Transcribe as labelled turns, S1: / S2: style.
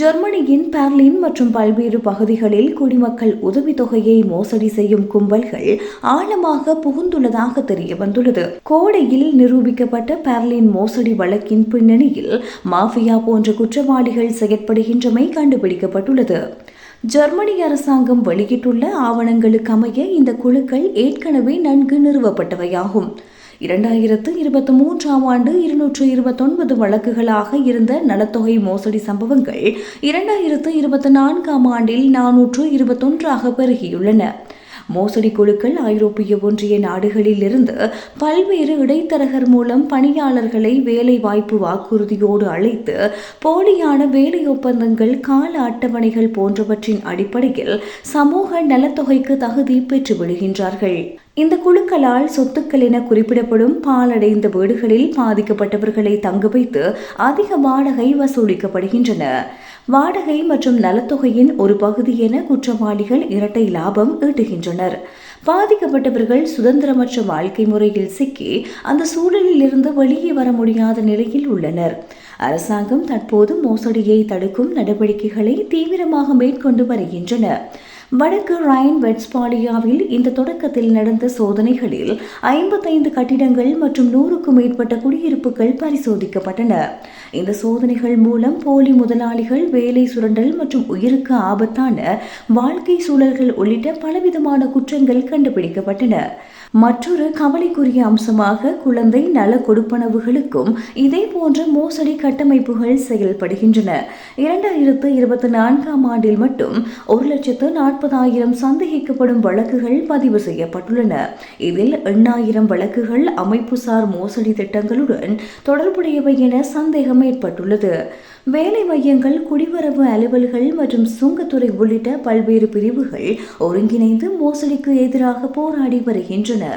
S1: ஜெர்மனியின் பெர்லின் மற்றும் பல்வேறு பகுதிகளில் குடிமக்கள் உதவித்தொகையை மோசடி செய்யும் கும்பல்கள் ஆழமாக புகுந்துள்ளதாக தெரிய வந்துள்ளது. கோடையில் நிரூபிக்கப்பட்ட பெர்லின் மோசடி வழக்கின் பின்னணியில் மாஃபியா போன்ற குற்றவாளிகள் செயற்படுகின்றமை கண்டுபிடிக்கப்பட்டுள்ளது. ஜெர்மனி அரசாங்கம் வெளியிட்டுள்ள ஆவணங்களுக்கமைய இந்த குழுக்கள் ஏற்கனவே நன்கு நிறுவப்பட்டவையாகும். இரண்டாயிரத்து இருபத்தி மூன்றாம் ஆண்டு இருநூற்று இருபத்தொன்பது வழக்குகளாக இருந்த நலத்தொகை மோசடி சம்பவங்கள் இரண்டாயிரத்து இருபத்தி நான்காம் ஆண்டில் நானூற்று இருபத்தொன்றாக பெருகியுள்ளன. மோசடி குழுக்கள் ஐரோப்பிய ஒன்றிய நாடுகளில் இருந்து பல்வேறு இடைத்தரகர் மூலம் பணியாளர்களை வேலை வாய்ப்பு வாக்குறுதியோடு அழைத்து போலியான வேலை ஒப்பந்தங்கள் கால அட்டவணைகள் போன்றவற்றின் அடிப்படையில் சமூக நலத்தொகைக்கு தகுதி பெற்று விடுகின்றார்கள். இந்த குழுக்களால் சொத்துக்கள் என குறிப்பிடப்படும் பாலடைந்த வீடுகளில் பாதிக்கப்பட்டவர்களை தங்க வைத்து அதிக வாடகை வசூலிக்கப்படுகின்றன. வாடகை மற்றும் நலத்தொகையின் ஒரு பகுதி என குற்றவாளிகள் இரட்டை லாபம் ஈட்டுகின்றனர். பாதிக்கப்பட்டவர்கள் சுதந்திரமற்ற வாழ்க்கை முறையில் சிக்கி அந்த சூழலில் இருந்து வெளியே வர முடியாத நிலையில் உள்ளனர். அரசாங்கம் தற்போது மோசடியை தடுக்கும் நடவடிக்கைகளை தீவிரமாக மேற்கொண்டு வருகின்றன. வடக்கு ரைன் வெட்ஸ்பாலியாவில் இந்த தொடக்கத்தில் நடந்த சோதனைகளில் ஐம்பத்தைந்து கட்டிடங்கள் மற்றும் நூறுக்கும் மேற்பட்ட குடியிருப்புகள் பரிசோதிக்கப்பட்டன. இந்த சோதனைகள் மூலம் போலி முதலாளிகள் வேலை சுரண்டல் மற்றும் உயிருக்கு ஆபத்தான வாழ்க்கை சூழல்கள் உள்ளிட்ட பலவிதமான குற்றங்கள் கண்டுபிடிக்கப்பட்டன. மற்றொரு கவலைக்குரிய அம்சமாக குழந்தை நல கொடுப்பனவுகளுக்கும் இதே போன்ற மோசடி கட்டமைப்புகள் செயல்படுகின்றன. இரண்டாயிரத்து இருபத்தி நான்காம் ஆண்டில் மட்டும் ஒரு லட்சத்து நாற்பதாயிரம் சந்தேகிக்கப்படும் வழக்குகள் பதிவு செய்யப்பட்டுள்ளன. இதில் எண்ணாயிரம் வழக்குகள் அமைப்புசார் மோசடி திட்டங்களுடன் தொடர்புடையவை என சந்தேகம் ஏற்பட்டுள்ளது. வேலை மையங்கள் குடிவரவு அலுவல்கள் மற்றும் சுங்கத்துறை உள்ளிட்ட பல்வேறு பிரிவுகள் ஒருங்கிணைந்து மோசடிக்கு எதிராக போராடி வருகின்றன.